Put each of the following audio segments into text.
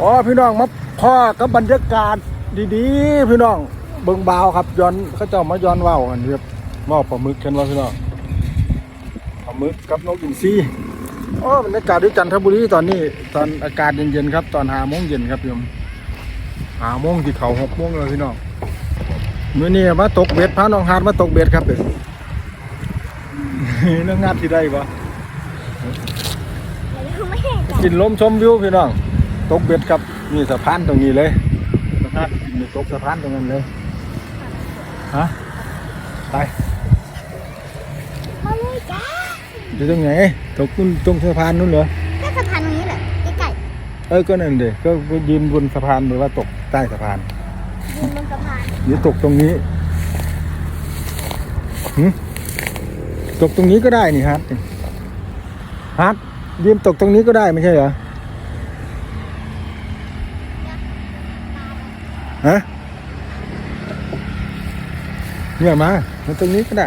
อ๋อพี่น้องมาพ่อกับบรรยากาศดีๆ พี่น้องเบิ่งบาวครับย้อนเขาเจ้ามาย้อนเว้ากันครับเว้าปลาหมึกกันว่าพี่น้องปลาหมึกกับนกอินทรีโอ้บรรยากาศที่จันทบุรีตอนนี้ ตอนอากาศเย็นๆครับ ตอนหาโมงเย็นครับพี่น้องหาโมงที่เขาหกโมงแล้วพี่น้องมื้อนี้มาตกเบ็ดพาน้องฮาดมาตกเบ็ดครับเด็กเรื่องงานที่ได้ปะไม่เห็นจ้ะกินลมชมวิวพี่น้อง ตกเบ็ดครับมีสะพานตรงนี้เลยสะพานกินตกสะพานตรงนั้นเลยฮะไปมาเลยจ้าอยู่ตรงไหนตกนู่นตรงสะพานนู้นเหรอก็สะพานนี้แหละใกล้เออก็นั่นเด็ก็ยืนบนสะพานหรือว่าตกใต้สะพานๆยืนบนสะพานหรือตกตรงนี้หึตกตรงนี้ก็ได้นี่ฮาร์ดฮาร์ดยืนตกตรงนี้ก็ได้ไม่ใช่เหรอ ฮะเนี่ยมามาตรงนี้ก็ได้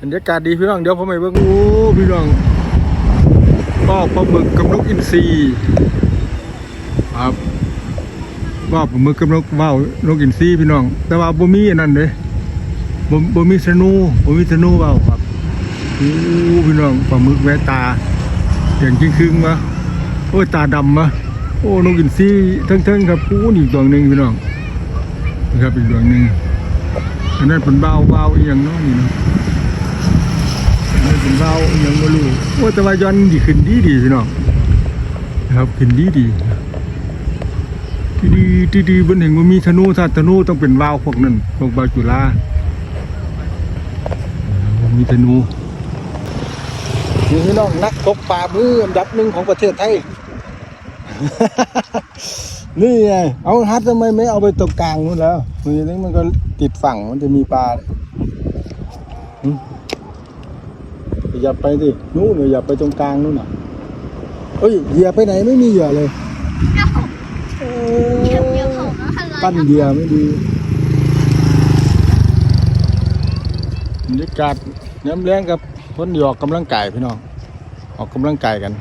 บรรยากาศดีพี่น้องเดี๋ยวผมไปเบิ่งโอ้พี่น้องก็ปลาหมึกกับนกอินทรีครับว่าปลาหมึกกับนกว่าวนกอินทรีพี่น้อง แต่ว่าบ่มีอันนั้นเด้ บ่บ่มีสนูบ่มีสนูว่าครับโอ้พี่น้องปลาหมึกแวตา อย่างจริงครึ่งๆวะโอ้ยตาดำวะโอ้นกอินทรีทั้งๆครับปูนอีกดวงหนึ่งพี่น้องนะครับอีกดวงหนึ่งอันนั้นเป็นเบาเบาอีหยังเนาะนี่เนะไม่เป็นเบาอหยังไม่รู้ว่าแต่ว่าย้อนดีขึ้นดีดีพี่น้องนะครับขึ้นดีดีดีดีดีบนเห็นว่ามีธนูถ้าธนูต้องเป็นวาวพวกนั้นพวกบาจุฬา มีธนูนี่พี่น้องนักตกปลามืออันดับหนึ่งของประเทศไทย นี่ไงเอาฮัททำไมไม่เอาไปตกกลางนู่นแล้วมือนี้มันก็ติดฝั่งมันจะมีปลาเลยหึอย่าไปดินู่นเลยอย่าไปตรงกลางนู่นน่ะเอ้ยเหยื่อไปไหนไม่มีเหยื่อเลยเอ้าเดี๋ยวเดี๋ยวผมเอาอะไรปั้นเหยื่อไม่ดีบรรยากาศ น้ำแรงกับคนที่อกกำลังกายพี่น้องออกกำลังกายกัน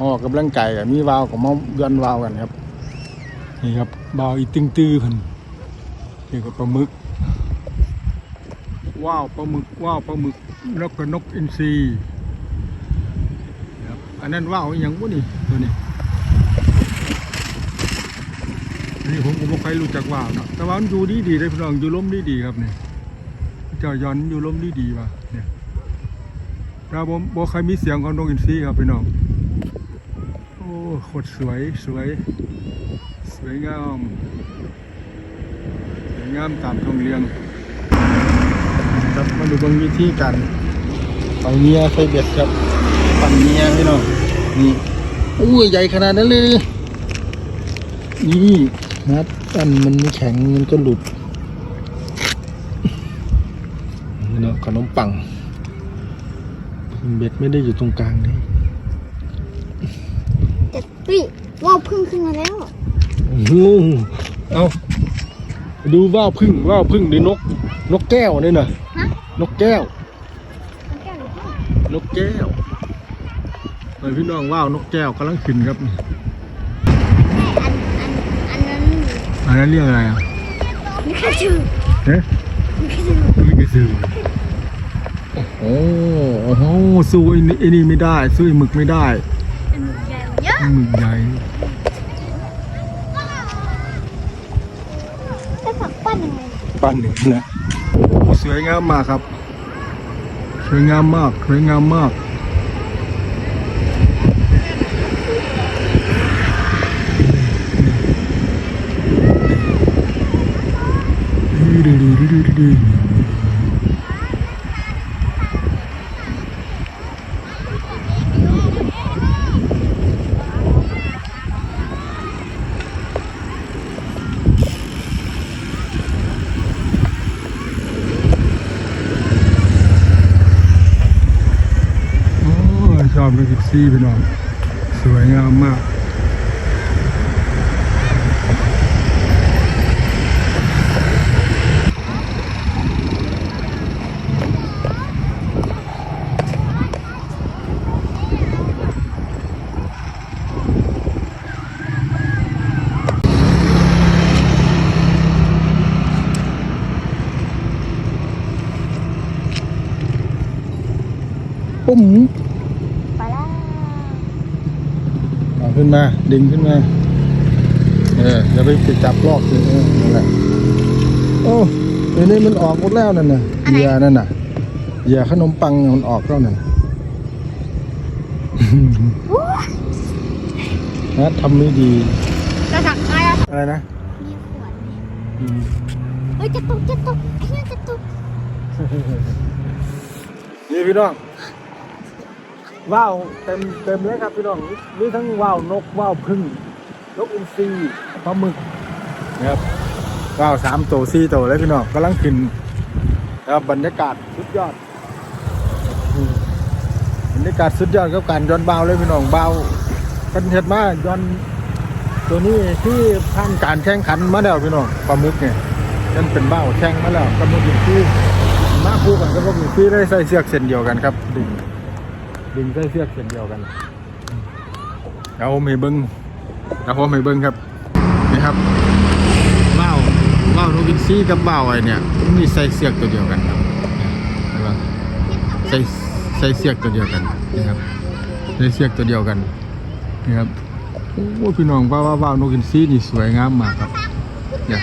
ออกกำลังกายกันมีวาวกับมาย้อนวาวกันครับนี่ครับวาวอีตึงตื้อพันนี่ก็ปลาหมึกว้าวปลาหมึกว้าวปลาหมึกแล้วก็นกอินทรีครับอันนั้นว้าวอย่างวะนี่ตัวนี้นี่ผมก็ไม่ค่อยรู้จักว่าวนะแต่ว่ามันอยู่ดีดีเลยพี่น้องอยู่ล้มดีดีครับนี่เจ้าย้อนอยู่ล้มดีดีว่ะ เนี่ยเราผมบ่เคยมีเสียงของนกอินทรีครับพี่น้อง โอ้โคตรสวยสวย สวยงาม สวยงามตามทองเรียง ครับมาดูบางวิธีการเอาเมียใส่เบ็ดครับปั่นเมียพี่น้อง นี่อู้ยใหญ่ขนาดนั้นเลย นี่นัดอันมันไม่แข็งมันก็หลุดนี่เนาะขนมปัง เบ็ดไม่ได้อยู่ตรงกลางนี่แต่ปิ๊ว่าวพึ่งขึ้นมาแล้วโอ้โหเอาดูว่าวพึ่งว่าวพึ่งหรือนก นกแก้วนี่น่ะฮะนกแก้วมันแก้วหรือเปล่านกแก้วเฮ้ยพี่น้องว่าวนกแก้วกำลังขึ้นครับนี่อันอันอันนั้นอันนั้นเรียกอะไรอะมีแค่ชื่อเอ๊ะมีแค่ชื่อไม่กระสือ โอ้โหโอ้โหสู้ไอ้นี่ไอ้นี่ไม่ได้สู้ไอ้หมึกไม่ได้เป็นหมึกใหญ่กว่าเยอะหมึกใหญ่แต่ฝักปั้นยังไงปั้นหนึ่งนะสวยงามมากครับ สวยงามมากสวยงามมากโอ้ยชอบเลยกิซี่พี่น้อง สวยงามมาก ขึ้น มา ดึงขึ้นมา เอออย่าไปไปจับลอกสิเออนั่นแหละโอ้เดี๋ยวนี้มันออกหมดแล้วนั่นน่ะเหยื่อนั่นน่ะเหยื่อขนมปังมันออกแล้วนั่นนะทำไม่ดีจะถักอะไรอะอะไรนะมีขวดนี่เฮ้ยจะตกจะตกไอ้เนี่ยจะตกนี่พี่น้อง ว่าวเต็มเต็มเลยครับพี่น้องมีทั้งว่าวนกว่าวพึ่งนกอินทรีปลาหมึกนะครับว่าวสามตัวสี่ตัวเลยพี่น้องกำลังขึ้นนะครับบรรยากาศสุดยอดบรรยากาศสุดยอดกับการย้อนเบาวเลยพี่น้องเบาวกันเห็ดมาย้อนตัวนี้ที่ผ่านการแข่งขันมาแล้วพี่น้องปลาหมึกเนี่ยนั่นเป็นเบ้าวแข่งมาแล้วกับนกอินทรีมาคู่กันก็พวกนี้พี่ได้ใส่เสือกเส้นเดียวกันครับดึง ดึงใส่เสือกเส้นเดียวกันเอาผมให้เบิ้งเอาผมให้เบิ้งครับนี่ครับว่าวว่าวนูกินซี่กับว่าวไอ้เนี่ยมันมีใส่เสือกตัวเดียวกันครับเห็นปะใส่ใส่เสือกตัวเดียวกันนี่ครับใส่เสือกตัวเดียวกันนี่ครับโอ้ยพี่น้องว่าว่าว่าวนูกินซี่นี่สวยงามมากครับเนี่ย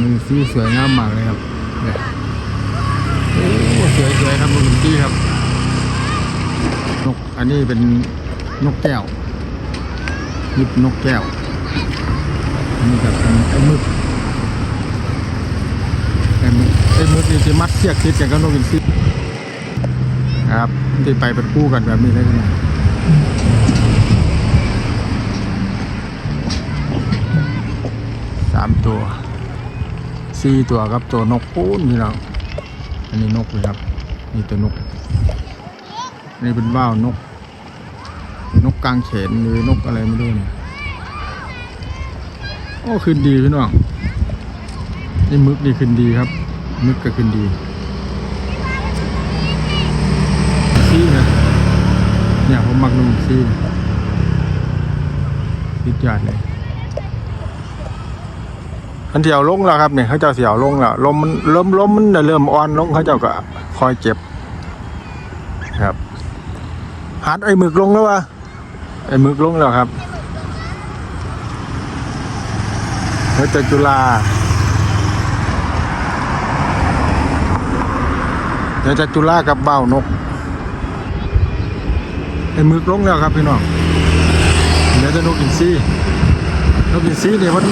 มือซีสวยงามมากเลยครับเนี่ยโอ้ สวยๆครับมือซีครับนกอันนี้เป็นนกแก้วยิบนกแก้วอันนี้แบบเป็นไอ้มึกไอ้มึกไอ้มึกนี่จะมัดเสียกติดกันกับนกอินทรีครับที่ไปเป็นคู่กันแบบนี้ได้ไหมสามตัวสี่ตัวครับตัวนกปูนนี่เราอันนี้นกเลยครับ นี่ตัวนก นี่เป็นว่าวนก นกกลางเขนหรือนกอะไรไม่รู้เนี่ยโอ้ขึ้นดีพี่น้องนี่มึกนี่ขึ้นดีครับ มึกก็ขึ้นดีซี่นะเนี่ยผมมักนกซี่ติดยอดเลย อันเดียวลงแล้วครับเนี่ยเขาเจ้าเสียวลงแล้วลมมันลมลมมันเริ่มอ่อนลงเขาเจ้าก็คอยเจ็บ ครับหัดไอ้หมึกลงแล้ววะไอ้หมึกลงแล้วครับเฮ้ยแต่จุฬาเดี๋ยวจะจุฬากับเบ้านกไอ้หมึกลงแล้วครับพี่น้องเดี๋ยวจะนกอินทรีนกอินทรีเนี่ยมัน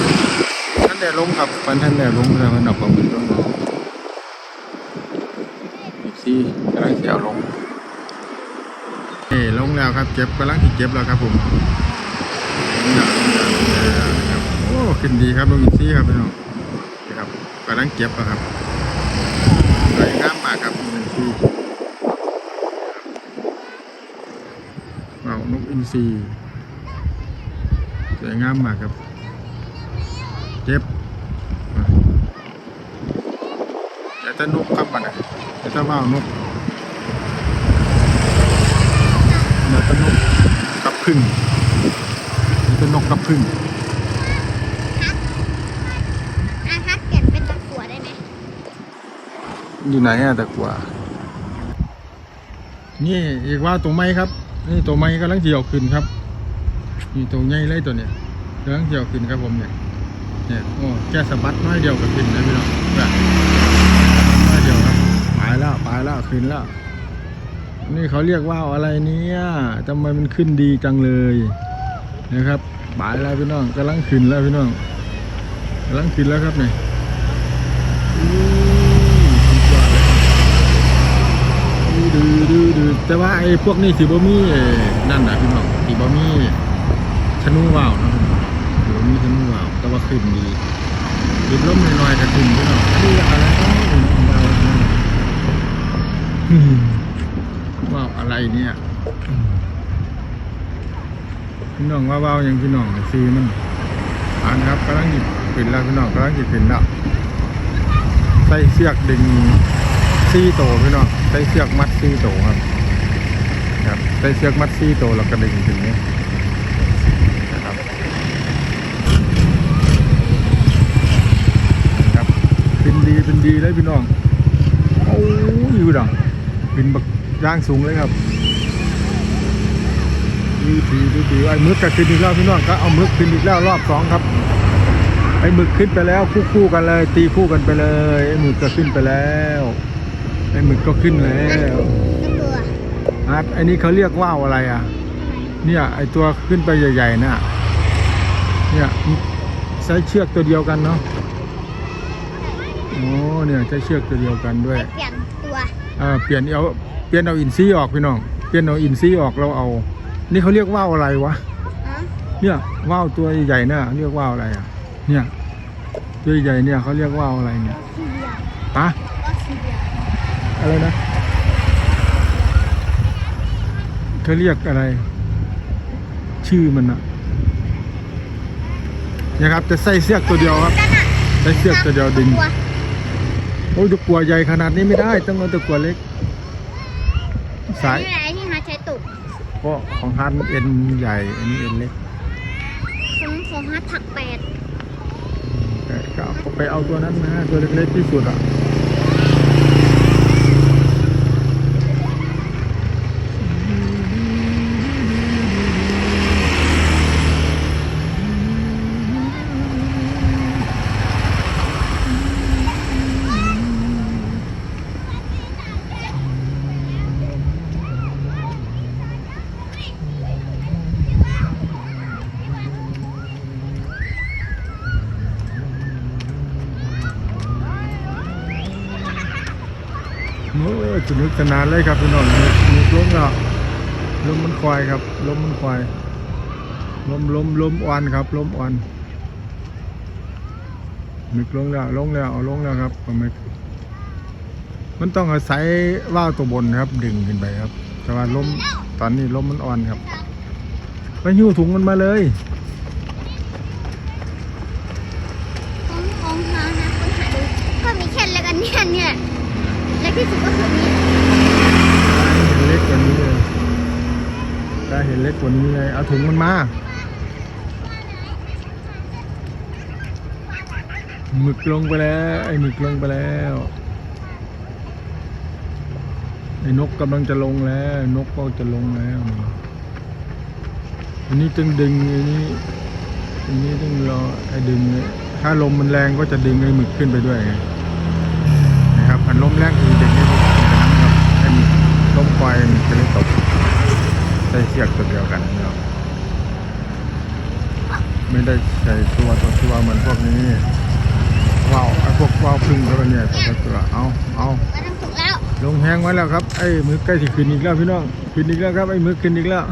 นแดดลงครับมันท่านแดดลงแล้วมันออกความมืดลงอีกซี่กำลังเสียวลงเอ้ลงแล้วครับเก็บกำลังที่เก็บแล้วครับผมครับโอ้ขึ้นดีครับลงอีกซี่ครับพี่น้องนี่ครับกำลังเก็บแล้วครับสวยงามมากครับนกอินทรีว้านกอินทรีสวยงามมากครับ เจ็บ แต่ถ้านกครับมันแต่ถ้าว่าวานกแต่ถ้านกกับพึ่งแต่ถ้านกกับพึ่งอาฮักเปลี่ยนเป็นตะกั่วได้ไหมอยู่ไหนอะแต่กว่านี่อีกว่าตัวไม้ครับ นี่ตัวไม้กำลังเจียวขึ้นครับนี่ตัวใหญ่เลยตัวเนี้ยกำลังเจียวขึ้นครับผมเนี่ยเนี่ยโอ้แค่สะบัดน้อยเดียวก็ขึ้นแล้วพี่น้องแบบน้อยเดียวครับไป แล้วไปแล้วขึ้นแล้ว นี่เขาเรียกว่าวอะไรเนี่ยทำไมมันขึ้นดีจังเลยนะครับไปแล้วพี่น้องกำลังขึ้นแล้วพี่น้องกำลังขึ้นแล้วครับเนี่ยอู้สุดยอดเลยดูดูดูแต่ว่าไอ้พวกนี้สิบ่มีเอ่นั่นนะพี่น้องสิบ่มีชะนูว่าวนะพี่น้องหรือมีธนูว่าวแต่ว่าขึ้นดีดิบล้มหน่อยๆก็ขึ้นพี่น้องนี่อะไรก็ว่าวอืม ว่าวอะไรเนี่ยพี่น้องว่าว่าวยังพี่น้องซื้อมันอ่านครับกำลังหยิบขึ้นแล้วพี่น้องกำลังหยิบขึ้นแล้วใส่เสือกดึงซี่โตพี่น้องใส่เสือกมัดซี่โตครับครับใส่เสือกมัดซี่โตแล้วก็ดึงขึ้นเนี่ยนะครับครับเป็นดีเป็นดีเลยพี่น้องโอ้ยพี่น้อง เป็นบักย่างสูงเลยครับดูดีดูดีไอ้มึกก็ขึ้นอีกแล้วพี่น้องก็เอามึกขึ้นอีกแล้วรอบสองครับไอ้มึกขึ้นไปแล้วคู่คู่กันเลย ตีคู่กันไปเลยไอ้มึกก็ขึ้นไปแล้วไอ้มึกก็ขึ้นแล้วน่ากลัวอาร์ตไอ้นี่เขาเรียกว่าวอะไรอะ เนี่ยไอ้ตัวขึ้นไปใหญ่ๆน่ะเนี่ยใช้เชือกตัวเดียวกันเนาะโอ้เนี่ยใช้เชือกตัวเดียวกันด้วย เปลี่ยนตัวอ่าเปลี่ยนเอาเปลี่ยนเอาอินซีย์ออกพี่น้องเปลี่ยนเอาอินซีย์ออกเราเอา นี่เขาเรียกว่าวอะไรวะอ๋อเนี่ยว่าวตัวใหญ่ๆเนี่ยเรียกว่าวอะไรอะ เนี่ย ตัวใหญ่เนี่ยเขาเรียกว่าวอะไรเนี่ยซีเรียปะก็ซีเรียอะไรนะเขาเรียกอะไร ชื่อมันอะเนี่ยครับจะใส่เสือกตัวเดียวครับนั่นน่ะใส่เสือกตัวเดียวดึงตัวโอ้ยตะกัวใหญ่ขนาดนี้ไม่ได้ต้องเอาตะกัวเล็ก สาย นี่แหละที่หาใช้ตุกเพราะของฮันเอ็นใหญ่ อันนี้เอ็นเล็กของของฮัทถักแปดแต่ก็เอาไปเอาตัวนั้นมาตัวเล็กๆที่สุดอะ โอ้ย สนุกสนานเลยครับพี่น้องมีลมแล้วลมมันควายครับลมมันควายลมลมลมอ่อนครับลมอ่อนนึกลงแล้วลงแล้วเอาลงแล้วครับเอาไมมันต้องอาศัยว่าวตัวบนครับดึงขึ้นไปครับ แต่ว่าลมตอนนี้ลมมันอ่อนครับไปหิ้วถุงมันมาเลยของของฮานะคนหาดูก็มีแค่แล้วกันเนี่ยเนี่ยเล็กที่สุดก็คือนี้ เห็นเล็กกว่านี้เลยได้ เห็นเล็กกว่านี้เลย เอาถุงมันมาหมึกลงไปแล้ว ไอ้หมึกลงไปแล้ว ไอ้นกกำลังจะลงแล้ว นกก็จะลงแล้วอันนี้ต้องดึงอันนี้อันนี้ต้องรอไอ้ดึงเนี่ยถ้าลมมันแรงก็จะดึงไอ้หมึกขึ้นไปด้วยไงนะครับอันลมแรงคือดึงไอ้หมึกขึ้นะครับไอ้มึกลมไฟมันจะได้ตก ใช้เชือกตัวเดียวกันนะครับไม่ได้ใช้ตัวต่อตัวเหมือนพวกนี้ว่าวไอ้พวกว่าวพึ่งเขาเนี่ยตัวต่อตัวเอาเอามาทำถูกแล้วลงแห้งไว้แล้วครับไอ้มือใกล้สิขึ้นอีกแล้วพี่น้องขึ้นอีกแล้วครับไอ้มือขึ้นอีกแล้ว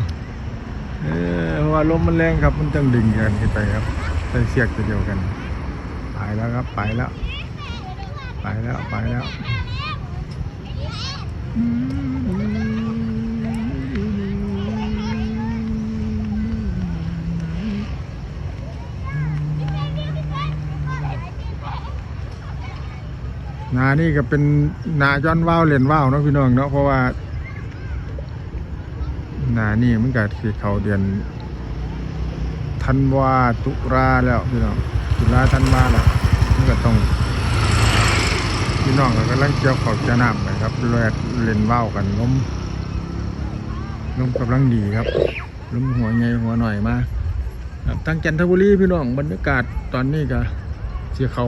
เออเพราะว่าลมมันแรงครับมันต้องดึงกันขึ้นไปครับใส่เสียกตัวเดียวกันไปแล้วครับไปแล้ว ไปแล้วไปแล้ว นานี่ก็เป็นนาย้อนว่าวเล่นว่าวเนาะพี่น้องเนาะเพราะว่านานี่มันก็คือเขาเดือนธันวาตุลาแล้วพี่น้องตุลาธันวาแล้วมันก็ต้องพี่น้องก็กำลังเกี่ยวขอบจะน้ำไปครับเล่นเล่นว่าวกันล้มล้มกำลังดีครับล้มหัวไงหัวหน่อยมาทางจันทบุรีพี่น้องบรรยากาศตอนนี้ก็เสียเขา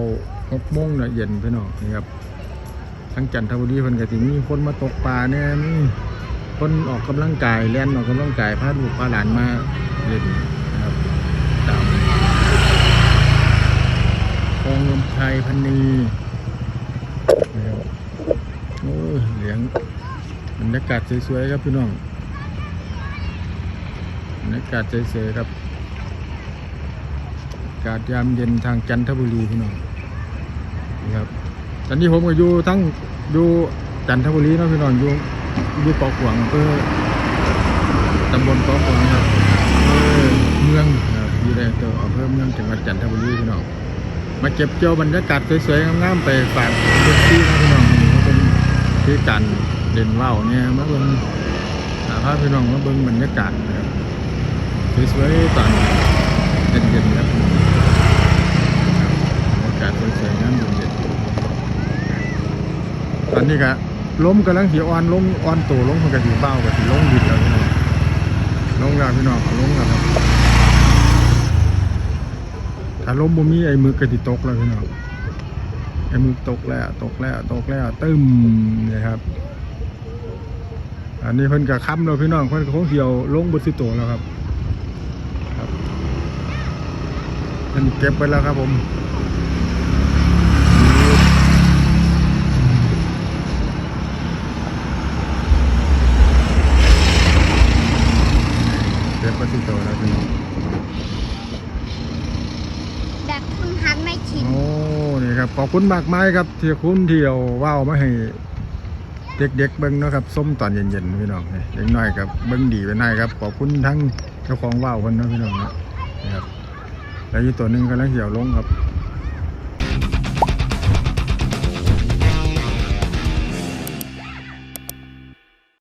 หกโมงเนะเย็นพี่น้องนี่ครับทางจันทบุรีเพิ่นก็สิมีคนมาตกปลาเนี่ยมีคนออกกำลังกายเล่นออกกำลังกายพาลูกพาหลานมาเล่นนะครับตามคลองลำไพพันนีนะครับโอ้ยเหลียงบรรยากาศสวยๆครับพี่น้องบรรยากาศสวยๆครับอากาศยามเย็นทางจันทบุรีพี่น้อง นี่ครับตอนนี้ผมก็อยู่ทั้งอยู่จันทบุรีนะพี่น้องอยู่อยู่เกาะขวางอำเภอตำบลเกาะขวางครับเภอเมืองครับอยู่ในตัวอำเภอเมืองจังหวัดจันทบุรีพี่น้องมาเก็บเกี่ยวบรรยากาศสวยๆงามๆไปฝากเพื่อนที่นะพี่น้องนี่เป็นที่การเด่นว่าวเนี่ยมาเบิ่งหาพาพี่น้องมาเบิ่งบรรยากาศนะครับสวยๆตอนเย็นๆครับบรรยากาศสวยๆงามๆ อนนี้ก็ล้มกำลังสีอ่อนลงอ่อนตัวลงมันก็สีเบ้ากับสีลงดินแล้วพี่น้องลงแล้วพี่น้องเอาลงแล้วครับถ้าล้มบ่มีไอ้มือกระติตกแล้วพี่น้องไอ้มือตกแล้วตกแล้วตกแล้วตึมนี่ครับ อันนี้เพิ่นกะค้ำแล้วพี่น้องเพิ่นก็คงเหี่ยวลงบนสิโตแล้วครับครับอันเก็บไปแล้วครับผม เก็บไปสิโตแล้วพี่น้อง แบบคุณฮันไม่ชิน โอ้ นี่ คุณมากมายครับที่คุณเที่ยวว้าวมาให้เด็กๆเบิ้งนะครับส้มตอนเย็นๆพี่น้องนี่เด็กน้อยกับเบิ้งดีไปหน่อยครับขอบคุณทั้งเจ้าของว่าวคนนะพี่น้องนะครับแล้วอีกตัวหนึ่งกำลังเหี่ยวลงครับ